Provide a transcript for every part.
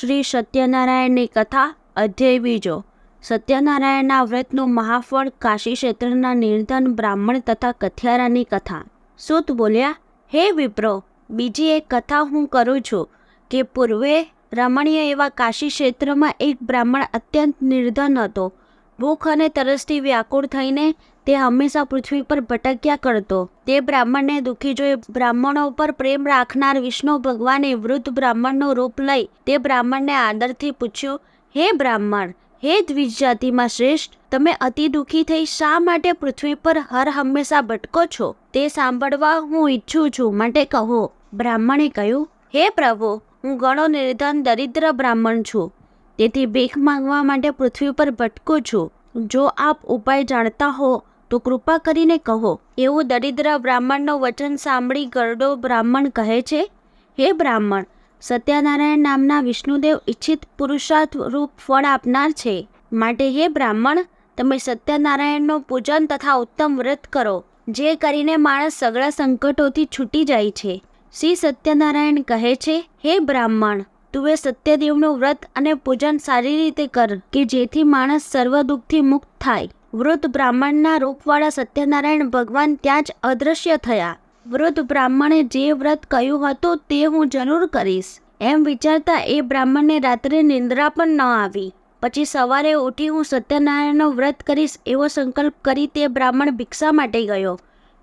શ્રી સત્યનારાયણની કથા અધ્યય બીજો. સત્યનારાયણના વ્રતનું મહાફળ કાશી ક્ષેત્રના નિર્ધન બ્રાહ્મણ તથા કથિયારાની કથા. સુત બોલ્યા, હે વિપ્રો, બીજી એક કથા હું કરું છું કે પૂર્વે રમણીય એવા કાશી ક્ષેત્રમાં એક બ્રાહ્મણ અત્યંત નિર્ધન હતો. ભૂખ અને તરસથી વ્યાકુળ થઈને તે હંમેશા પૃથ્વી પર ભટક્યા કરતો. તે બ્રાહ્મણને દુઃખી જોઈ બ્રાહ્મણો ઉપર પ્રેમ રાખનાર વિષ્ણુ ભગવાને વૃદ્ધ બ્રાહ્મણનું રૂપ લઈ તે બ્રાહ્મણને આદરથી પૂછ્યું, હે બ્રાહ્મણ, હે દ્વિજાતિમાં શ્રેષ્ઠ, તમે અતિ દુઃખી થઈ શા માટે પૃથ્વી પર હર હંમેશા ભટકો છો? તે સાંભળવા હું ઈચ્છું છું માટે કહો. બ્રાહ્મણે કહ્યું, હે પ્રભુ, હું ઘણો નિર્ધન દરિદ્ર બ્રાહ્મણ છું. તેથી ભીખ માંગવા માટે પૃથ્વી પર ભટકું છું. જો આપ ઉપાય જાણતા હો, તો કૃપા કરીને કહો, એવું દરિદ્ર બ્રાહ્મણનું વચન સાંભળી ગરડો બ્રાહ્મણ કહે છે? હે બ્રાહ્મણ, સત્યનારાયણ નામના વિષ્ણુદેવ ઈચ્છિત પુરુષાર્થ રૂપ ફળ આપનાર છે. માટે હે બ્રાહ્મણ, તમે સત્યનારાયણનું પૂજન તથા ઉત્તમ વ્રત કરો, જે કરીને માણસ સગળા સંકટોથી છૂટી જાય છે. શ્રી સત્યનારાયણ કહે છે, હે બ્રાહ્મણ તું એ સત્યદેવનું વ્રત અને પૂજન સારી રીતે કર કે જેથી માણસ સર્વ દુઃખથી મુક્ત થાય. વૃદ્ધ બ્રાહ્મણના રૂપવાળા સત્યનારાયણ ભગવાન ત્યાં જ અદૃશ્ય થયા. વૃદ્ધ બ્રાહ્મણે જે વ્રત કહ્યું હતું તે હું જરૂર કરીશ. એમ વિચારતા એ બ્રાહ્મણને રાત્રે નિંદ્રા પણ ન આવી. પછી સવારે ઉઠી હું સત્યનારાયણનો વ્રત કરીશ એવો સંકલ્પ કરી તે બ્રાહ્મણ ભિક્ષા માટે ગયો.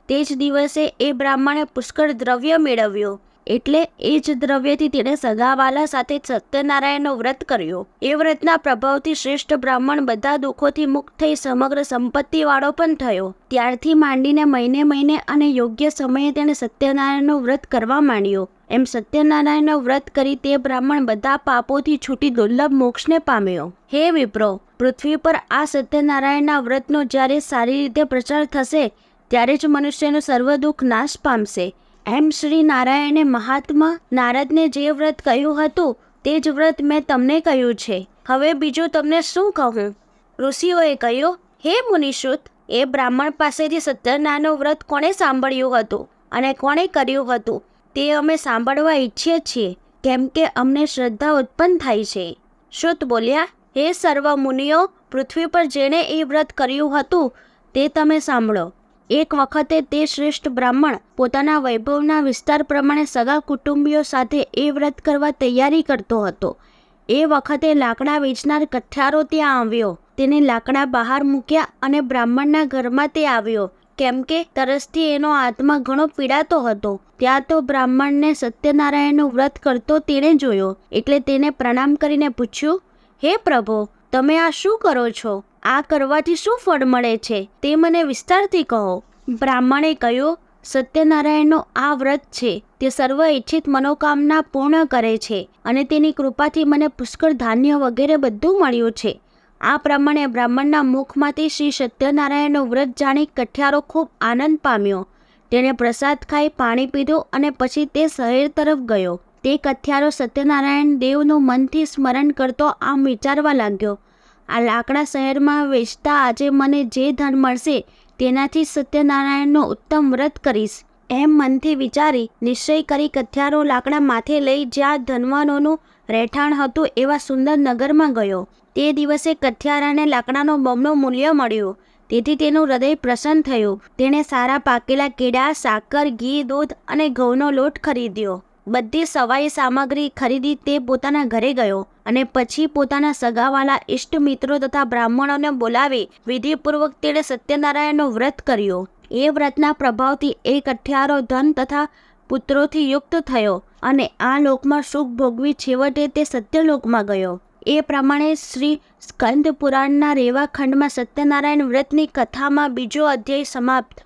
તે જ દિવસે એ બ્રાહ્મણે પુષ્કળ દ્રવ્ય મેળવ્યું. એટલે એ જ દ્રવ્યથી તેણે સગાવાલા સાથે સત્યનારાયણનો વ્રત કર્યો. એ વ્રતના પ્રભાવથી શ્રેષ્ઠ બ્રાહ્મણ બધા દુઃખોથી મુક્ત થઈ સમગ્ર સંપત્તિવાળો પણ થયો. ત્યારથી માંડીને મહિને મહિને અને યોગ્ય સમયે તેણે સત્યનારાયણનું વ્રત કરવા માંડ્યો. એમ સત્યનારાયણનું વ્રત કરી તે બ્રાહ્મણ બધા પાપોથી છૂટી દુર્લભ મોક્ષને પામ્યો. હે વિપ્રો, પૃથ્વી પર આ સત્યનારાયણના વ્રતનો જ્યારે સારી રીતે પ્રચાર થશે, ત્યારે જ મનુષ્યનું સર્વ દુઃખ નાશ પામશે. એમ શ્રી નારાયણે મહાત્મા નારદને જે વ્રત કહ્યું હતું, તે જ વ્રત મેં તમને કહ્યું છે. હવે બીજું તમને શું કહું? ઋષિઓએ કહ્યું, હે મુનિશુત એ બ્રાહ્મણ પાસેથી સત્યનારાયણનું વ્રત કોણે સાંભળ્યું હતું અને કોણે કર્યું હતું? તે અમે સાંભળવા ઈચ્છીએ છીએ, કેમ કે અમને શ્રદ્ધા ઉત્પન્ન થાય છે. શુત બોલ્યા, હે સર્વ મુનિઓ, પૃથ્વી પર જેણે એ વ્રત કર્યું હતું, તે તમે સાંભળો. એક વખતે તે શ્રેષ્ઠ બ્રાહ્મણ પોતાના વૈભવના વિસ્તાર પ્રમાણે સગા કુટુંબીઓ સાથે એ વ્રત કરવા તૈયારી કરતો હતો. એ વખતે લાકડા વેચનાર કઠિયારો ત્યાં આવ્યો. તેને લાકડા બહાર મૂક્યા અને બ્રાહ્મણના ઘરમાં તે આવ્યો. કેમ કે તરસથી એનો આત્મા ઘણો પીડાતો હતો. ત્યાં તો બ્રાહ્મણને સત્યનારાયણનું વ્રત કરતો તેણે જોયો. એટલે તેને પ્રણામ કરીને પૂછ્યું, હે પ્રભુ તમે આ શું કરો છો? આ કરવાથી શું ફળ મળે છે? તે મને વિસ્તારથી કહો. બ્રાહ્મણે કહ્યું, સત્યનારાયણનો આ વ્રત છે. તે સર્વ ઈચ્છિત મનોકામના પૂર્ણ કરે છે અને તેની કૃપાથી મને પુષ્કળ ધાન્ય વગેરે બધું મળ્યું છે. આ પ્રમાણે બ્રાહ્મણના મુખમાંથી શ્રી સત્યનારાયણનું વ્રત જાણી કઠિયારો ખૂબ આનંદ પામ્યો. તેણે પ્રસાદ ખાઈ પાણી પીધું અને પછી તે શહેર તરફ ગયો. તે કથિયારો સત્યનારાયણ દેવનું મનથી સ્મરણ કરતો આમ વિચારવા લાગ્યો. આ લાકડા શહેરમાં વેચતા આજે મને જે ધન મળશે તેનાથી સત્યનારાયણનો ઉત્તમ વ્રત કરીશ. એમ મનથી વિચારી નિશ્ચય કરી કથિયારો લાકડા માથે લઈ જ્યાં ધનવાનોનું રહેઠાણ હતું એવા સુંદર નગરમાં ગયો. તે દિવસે કથિયારાને લાકડાનો બમણો મૂલ્ય મળ્યું. તેથી તેનું હૃદય પ્રસન્ન થયું. તેણે સારા પાકેલા કેળા, સાકર, ઘી, દૂધ અને ઘઉંનો લોટ ખરીદ્યો. બધી સવાઈ સામગ્રી ખરીદી તે પોતાના ઘરે ગયો અને પછી પોતાના સગાવાલા ઇષ્ટ મિત્રો તથા બ્રાહ્મણોને બોલાવી વિધિપૂર્વક તેણે સત્યનારાયણનો વ્રત કર્યો. એ વ્રતના પ્રભાવથી એક અઠ્યારો ધન તથા પુત્રોથી યુક્ત થયો અને આ લોકમાં સુખ ભોગવી છેવટે તે સત્યલોકમાં ગયો. એ પ્રમાણે શ્રી સ્કંદ પુરાણના રેવાખંડમાં સત્યનારાયણ વ્રતની કથામાં બીજો અધ્યાય સમાપ્ત.